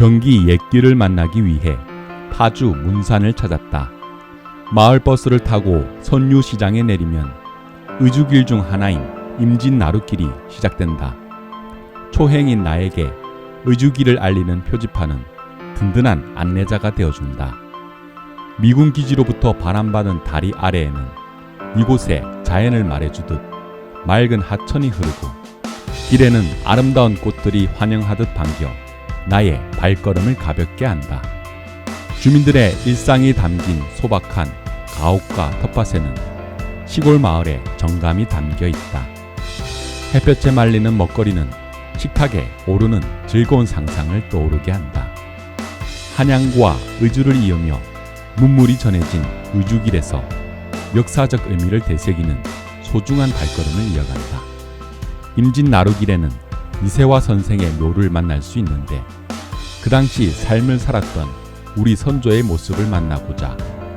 경기 옛길을 만나기 위해 파주 문산을 찾았다. 마을 버스를 타고 선유시장에 내리면 의주길 중 하나인 임진 나루길이 시작된다. 초행인 나에게 의주길을 알리는 표지판은 든든한 안내자가 되어준다. 미군 기지로부터 바람받은 다리 아래에는 이곳에 자연을 말해주듯 맑은 하천이 흐르고 길에는 아름다운 꽃들이 환영하듯 반겨 나의 발걸음을 가볍게 한다. 주민들의 일상이 담긴 소박한 가옥과 텃밭에는 시골 마을의 정감이 담겨 있다. 햇볕에 말리는 먹거리는 식탁에 오르는 즐거운 상상을 떠오르게 한다. 한양과 의주를 이으며 문물이 전해진 의주길에서 역사적 의미를 되새기는 소중한 발걸음을 이어간다. 임진 나루길에는 이세화 선생의 묘를 만날 수 있는데 그 당시 삶을 살았던 우리 선조의 모습을 만나고자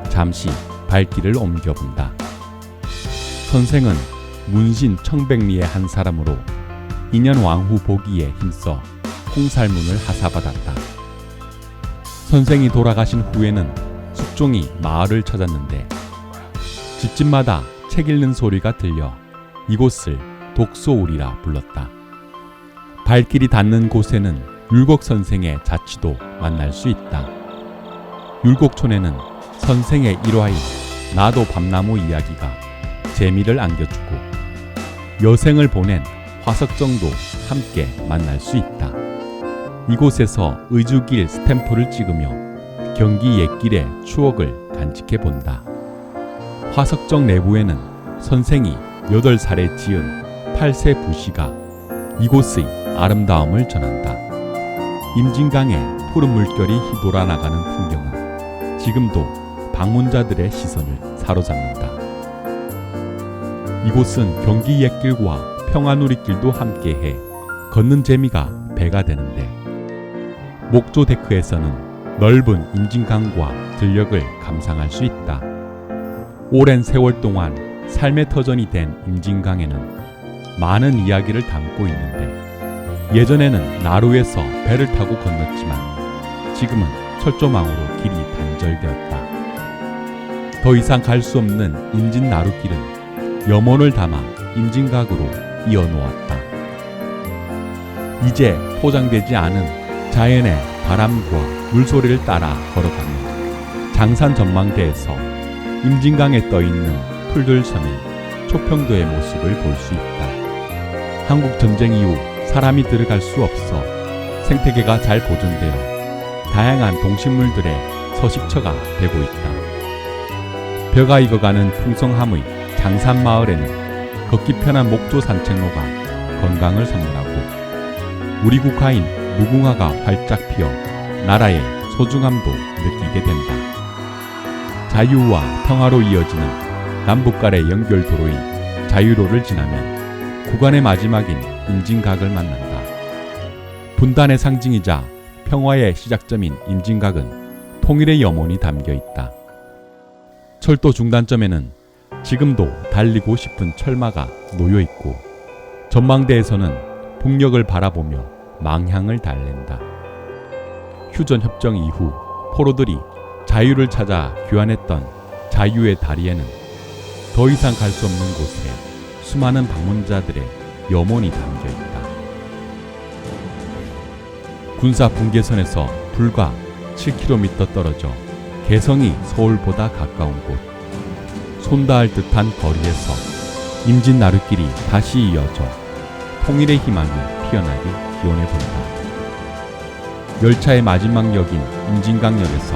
잠시 발길을 옮겨본다. 선생은 문신 청백리의 한 사람으로 인현 왕후 보기에 힘써 홍살문을 하사받았다. 선생이 돌아가신 후에는 숙종이 마을을 찾았는데 집집마다 책 읽는 소리가 들려 이곳을 독소울이라 불렀다. 발길이 닿는 곳에는 율곡 선생의 자취도 만날 수 있다. 율곡촌에는 선생의 일화인 나도 밤나무 이야기가 재미를 안겨주고 여생을 보낸 화석정도 함께 만날 수 있다. 이곳에서 의주길 스탬프를 찍으며 경기 옛길의 추억을 간직해 본다. 화석정 내부에는 선생이 8살에 지은 8세 부시가 이곳의 아름다움을 전한다. 임진강의 푸른 물결이 휘돌아 나가는 풍경은 지금도 방문자들의 시선을 사로잡는다. 이곳은 경기 옛길과 평화누리길도 함께해 걷는 재미가 배가 되는데 목조 데크에서는 넓은 임진강과 들녘을 감상할 수 있다. 오랜 세월 동안 삶의 터전이 된 임진강에는 많은 이야기를 담고 있는데 예전에는 나루에서 배를 타고 건넜지만 지금은 철조망으로 길이 단절되었다. 더 이상 갈 수 없는 임진 나루길은 염원을 담아 임진각으로 이어놓았다. 이제 포장되지 않은 자연의 바람과 물소리를 따라 걸어가면 장산 전망대에서 임진강에 떠 있는 풀들 서민 초평도의 모습을 볼 수 있다. 한국 전쟁 이후 사람이 들어갈 수 없어 생태계가 잘 보존되어 다양한 동식물들의 서식처가 되고 있다. 벼가 익어가는 풍성함의 장산 마을에는 걷기 편한 목조 산책로가 건강을 선물하고 우리 국화인 무궁화가 활짝 피어 나라의 소중함도 느끼게 된다. 자유와 평화로 이어지는 남북 간의 연결 도로인 자유로를 지나면 구간의 마지막인 임진각을 만난다. 분단의 상징이자 평화의 시작점인 임진각은 통일의 염원이 담겨 있다. 철도 중단점에는 지금도 달리고 싶은 철마가 놓여 있고 전망대에서는 북녘을 바라보며 망향을 달랜다. 휴전 협정 이후 포로들이 자유를 찾아 귀환했던 자유의 다리에는 더 이상 갈 수 없는 곳에 수많은 방문자들의 염원이 담겨 있다. 군사 분계선에서 불과 7km 떨어져 개성이 서울보다 가까운 곳. 손닿을 듯한 거리에서 임진 나루길이 다시 이어져 통일의 희망이 피어나길 기원해 본다. 열차의 마지막 역인 임진강역에서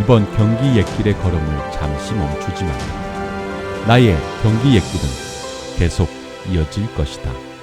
이번 경기 옛길의 걸음을 잠시 멈추지만 나의 경기 옛길은 계속 이어질 것이다.